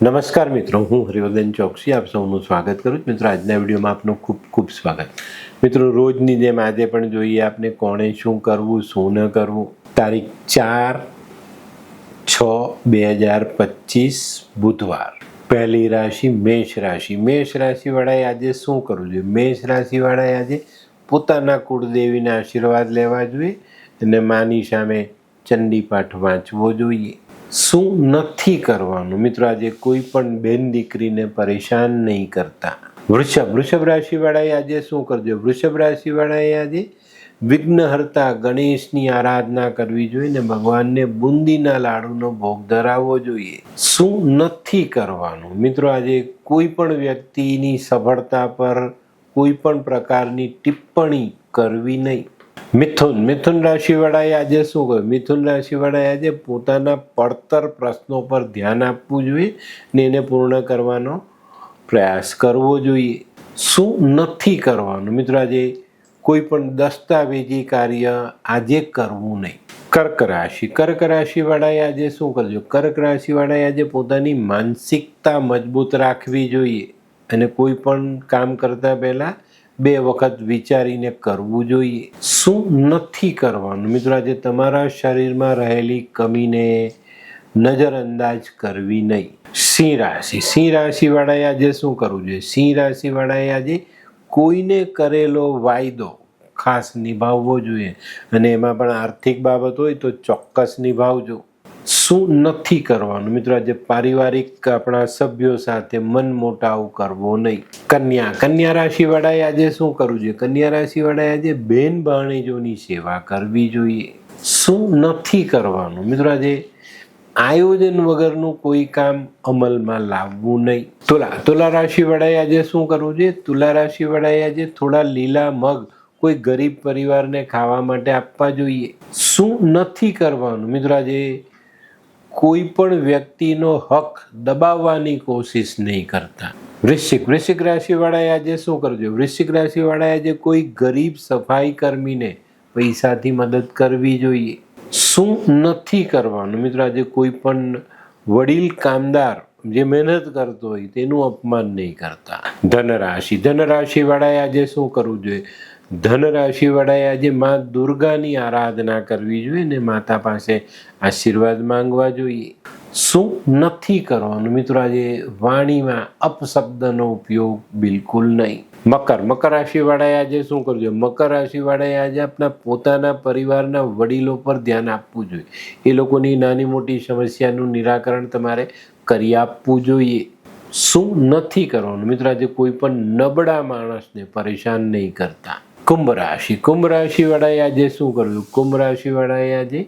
નમસ્કાર મિત્રો, હું હરિવર્ધન ચોકસી, આપ સૌનું સ્વાગત કરું છું. મિત્રો, આજના વિડીયોમાં આપનું ખૂબ ખૂબ સ્વાગત. મિત્રો, રોજની જેમ આજે પણ જોઈએ આપને કોણે શું કરવું, શું ન કરવું. તારીખ ચાર છ બે હજાર પચીસ બુધવાર. પહેલી રાશિ મેષ રાશિ. મેષ રાશિવાળાએ આજે શું કરવું જોઈએ? મેષ રાશિવાળાએ આજે પોતાના કુળદેવીના આશીર્વાદ લેવા જોઈએ અને માની સામે ચંડી પાઠ વાંચવો જોઈએ. શું નથી કરવાનું? મિત્રો, આજે કોઈ પણ બેન દીકરીને પરેશાન નહીં કરતા. વૃષભ વૃષભ રાશિવાળાએ આજે શું કરજો? વૃષભ રાશિવાળાએ આજે વિઘ્નહર્તા ગણેશની આરાધના કરવી જોઈએ ને ભગવાનને બુંદીના લાડુનો ભોગ ધરાવવો જોઈએ. શું નથી કરવાનું? મિત્રો, આજે કોઈ પણ વ્યક્તિની સફળતા પર કોઈ પણ પ્રકારની ટિપ્પણી કરવી નહીં. મિથુન મિથુન રાશિવાળાએ આજે શું કહ્યું? મિથુન રાશિવાળાએ આજે પોતાના પડતર પ્રશ્નો પર ધ્યાન આપવું જોઈએ ને એને પૂર્ણ કરવાનો પ્રયાસ કરવો જોઈએ. શું નથી કરવાનું? મિત્રો, આજે કોઈ પણ દસ્તાવેજી કાર્ય આજે કરવું નહીં. કર્ક રાશિ. કર્ક રાશિવાળાએ આજે શું કરજો કર્ક રાશિવાળાએ આજે પોતાની માનસિકતા મજબૂત રાખવી જોઈએ અને કોઈ પણ કામ કરતા પહેલાં બે વખત વિચારીને કરવું જોઈએ. શું નથી કરવાનું? મિત્રો, આજે તમારા શરીરમાં રહેલી કમીને નજરઅંદાજ કરવી નહીં. સિંહ રાશિ. સિંહ રાશિવાળાએ આજે શું કરવું જોઈએ? સિંહ રાશિવાળાએ આજે કોઈને કરેલો વાયદો ખાસ નિભાવવો જોઈએ. અને એમાં પણ આર્થિક બાબત હોય તો ચોક્કસ નિભાવજો. શું નથી કરવાનું? મિત્રો, આજે પારિવારિક આપણા સભ્યો સાથે મન મોટાવ કરવો નહીં. કન્યા કન્યા રાશિવાળાએ આજે શું કરવું જોઈએ? કન્યા રાશિવાળાએ આજે બેન ભાણેજોની સેવા કરવી જોઈએ. શું નથી કરવાનું? મિત્રો, આજે આયોજન વગરનું કોઈ કામ અમલમાં લાવવું નહીં. તુલા તુલા રાશિવાળાએ આજે શું કરવું જોઈએ? તુલા રાશિવાળાએ આજે થોડા લીલા મગ કોઈ ગરીબ પરિવારને ખાવા માટે આપવા જોઈએ. શું નથી કરવાનું? મિત્રો, આજે કોઈ પણ વ્યક્તિનો હક દબાવવાની કોશિશ નહીં કરતા. વૃશ્ચિક વૃશ્ચિક રાશિવાળાએ આજે શું કરજો? વૃશ્ચિક રાશિવાળાએ આજે કોઈ ગરીબ સફાઈ કર્મીને પૈસાથી મદદ કરવી જોઈએ. શું નથી કરવાનું? મિત્રો, આજે કોઈ પણ વડીલ, કામદાર જે મહેનત કરતો હોય તેનું અપમાન નહીં કરતા. ધનરાશિ, ધનરાશિવાળાએ આજે શું કરવું જોઈએ? ધનરાશિવાળાએ આજે મા દુર્ગાની આરાધના કરવી જોઈએ ને માતા પાસે આશીર્વાદ માંગવા જોઈએ. શું નથી કરવાનું? મિત્રો, આજે વાણીમાં અપશબ્દનો ઉપયોગ બિલકુલ નહીં. મકર. મકર રાશિવાળાએ આજે શું કરવું જોઈએ? મકર રાશિવાળાએ આજે આપણા પોતાના પરિવારના વડીલો પર ધ્યાન આપવું જોઈએ. એ લોકોની નાની મોટી સમસ્યાનું નિરાકરણ તમારે કરી આપવું જોઈએ. શું નથી કરવાનું? મિત્રો, આજે કોઈ પણ નબળા માણસને પરેશાન નહીં કરતા. કુંભ રાશિ કુંભ રાશિવાળાએ આજે શું કરવું કુંભ રાશિવાળાએ આજે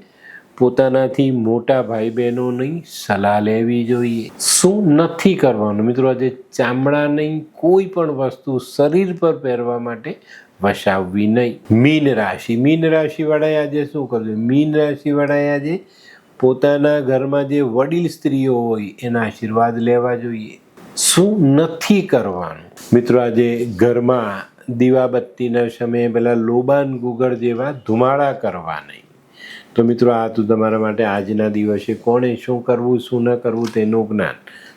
પોતાનાથી મોટા ભાઈ બહેનોની સલાહ લેવી જોઈએ. શું નથી કરવાનું? મિત્રો, આજે ચામડાની કોઈ પણ વસ્તુ શરીર પર પહેરવા માટે વસાવવી નહીં. મીન રાશિ. મીન રાશિવાળાએ આજે શું કરવું મીન રાશિવાળાએ આજે પોતાના ઘરમાં જે વડીલ સ્ત્રીઓ હોય, એના આશીર્વાદ લેવા જોઈએ. શું નથી કરવાનું? મિત્રો, આજે ઘરમાં દીવાબત્તીના સમયે પેલા લોબાન ગુગળ જેવા ધુમાડા કરવા નહીં. તો મિત્રો આ તો તમારા માટે આજના દિવસે કોણે શું કરવું, શું ન કરવું તેનું જ્ઞાન.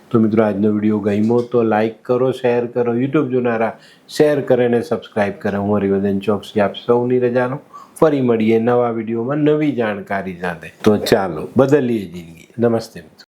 તો મિત્રો આજનો વીડિયો ગમ્યો તો લાઇક કરો, શેર કરો, યુટ્યુબ જોનારા શેર કરે અને સબસ્ક્રાઈબ કરે. હું હરિવર્ધન ચોકસી, આપ સૌની રજાનો ફરી મળીએ નવા વિડીયોમાં નવી જાણકારી સાથે. તો ચાલો, બદલીએ જિંદગી. નમસ્તે મિત્રો.